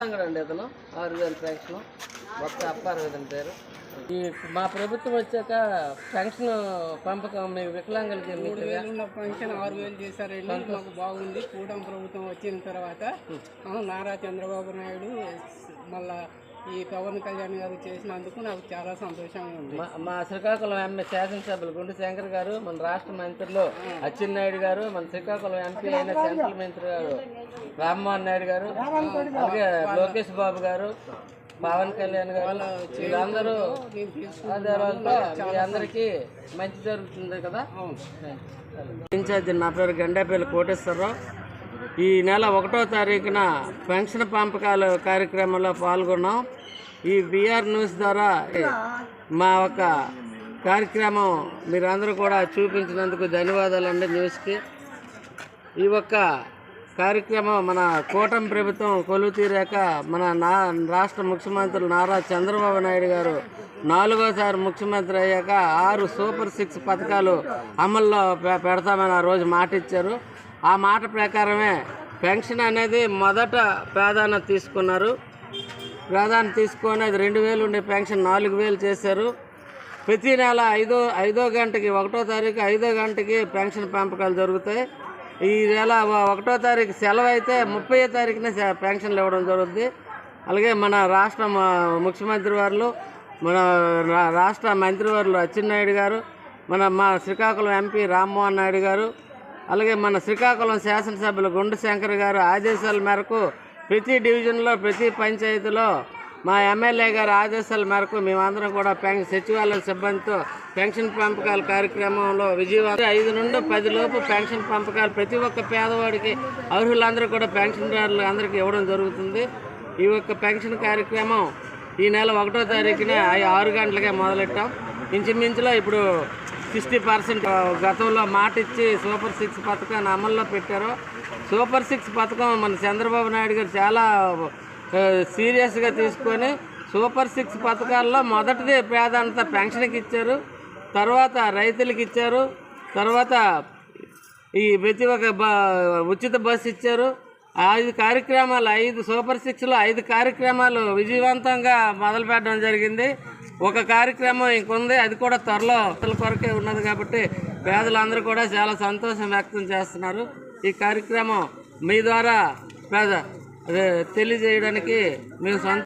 అండి ఇతను ఆరు వేలు పెన్షన్ మొత్తం అప్పారు ఇతని పేరు. ఈ మా ప్రభుత్వం వచ్చాక పెన్షన్ పంపకం మీ వికలాంగులకి మీకు ఉన్న పెన్షన్ ఆరు వేలు చేశారండి. మాకు బాగుంది. కూటమి ప్రభుత్వం వచ్చిన తర్వాత నారా చంద్రబాబు నాయుడు మళ్ళా ఈ పవన్ కళ్యాణ్ గారు చేసినందుకు నాకు చాలా సంతోషంగా ఉంది. మా మా శ్రీకాకుళం ఎంఏ శాసనసభ్యులు గుండు శంకర్ గారు మన రాష్ట్ర మంత్రులు అచ్చెన్నాయుడు గారు మన శ్రీకాకుళం ఎంపీ అయిన సెంట్రల్ మంత్రి గారు రామ్మోహన్ నాయుడు గారు అలాగే లోకేష్ బాబు గారు పవన్ కళ్యాణ్ గారు వీళ్ళందరూ మీ అందరికీ మంచి జరుగుతుంది కదా? నా పేరు గండేపల్లి కోటేశ్వరరావు. ఈ నెల ఒకటో తారీఖున పెన్షన్ పంపకాల కార్యక్రమంలో పాల్గొన్నాం. ఈ బిఆర్ న్యూస్ ద్వారా మా ఒక కార్యక్రమం మీరందరూ కూడా చూపించినందుకు ధన్యవాదాలండి న్యూస్కి. ఈ ఒక్క కార్యక్రమం మన కూటమి ప్రభుత్వం కొలువు తీరాక మన నా రాష్ట్ర ముఖ్యమంత్రులు నారా చంద్రబాబు నాయుడు గారు నాలుగోసారి ముఖ్యమంత్రి అయ్యాక ఆరు సూపర్ సిక్స్ పథకాలు అమల్లో పె- పెడతామని ఆ రోజు మాట ఇచ్చారు ఆ మాట ప్రకారమే పెన్షన్ అనేది మొదట ప్రాధాన్యత తీసుకున్నారు. ప్రాధాన్యత తీసుకొని అది రెండు వేలు ఉండే పెన్షన్ నాలుగు వేలు చేశారు. ప్రతి నెల ఐదో ఐదో గంటకి ఒకటో తారీఖు ఐదో గంటకి పెన్షన్ పంపకాలు జరుగుతాయి. ఈ నెల ఒకటో తారీఖు సెలవు అయితే ముప్పై తారీఖున పెన్షన్లు ఇవ్వడం జరుగుతుంది అలాగే మన రాష్ట్ర ముఖ్యమంత్రి వారు మన రా- రాష్ట్ర మంత్రివర్లు అచ్చెన్నాయుడు గారు మన మా శ్రీకాకుళం ఎంపీ రామ్మోహన్ నాయుడు గారు అలాగే మన శ్రీకాకుళం శాసనసభ్యులు గుండు శంకర్ గారు ఆదేశాల మేరకు ప్రతి డివిజన్లో ప్రతి పంచాయతీలో మా ఎమ్మెల్యే గారి ఆదేశాల మేరకు మేమందరం కూడా పెన్ సచివాలయ సిబ్బందితో పెన్షన్ పంపకాల కార్యక్రమంలో విజయవాడ ఐదు నుండి పది లోపు పెన్షన్ పంపకాలు ప్రతి ఒక్క పేదవాడికి అర్హులందరూ కూడా పెన్షన్దారులు అందరికీ ఇవ్వడం జరుగుతుంది. ఈ ఒక్క పెన్షన్ కార్యక్రమం ఈ నెల ఒకటో తారీఖున ఆరు గంటలకే మొదలెట్టాం. ఇంచుమించులో ఇప్పుడు సిక్స్టీ పర్సెంట్. గతంలో మాట ఇచ్చి సూపర్ సిక్స్ పథకాన్ని అమల్లో పెట్టారు. సూపర్ సిక్స్ పథకం మన చంద్రబాబు నాయుడు గారు చాలా సీరియస్గా తీసుకొని సూపర్ సిక్స్ పథకాల్లో మొదటిది పేదంతా పెన్షన్కి ఇచ్చారు. తర్వాత రైతులకు ఇచ్చారు. తర్వాత ఈ ప్రతి ఒక్క బ ఉచిత బస్సు ఇచ్చారు. ఐదు కార్యక్రమాలు ఐదు సూపర్ సిక్స్లో ఐదు కార్యక్రమాలు విజయవంతంగా మొదలుపెట్టడం జరిగింది. ఒక కార్యక్రమం ఇంకొంది అది కూడా త్వరలో అసలు కొరకే ఉన్నది కాబట్టి పేదలందరూ కూడా చాలా సంతోషం వ్యక్తం చేస్తున్నారు. ఈ కార్యక్రమం మీ ద్వారా పేద తెలియజేయడానికి మేము సొంత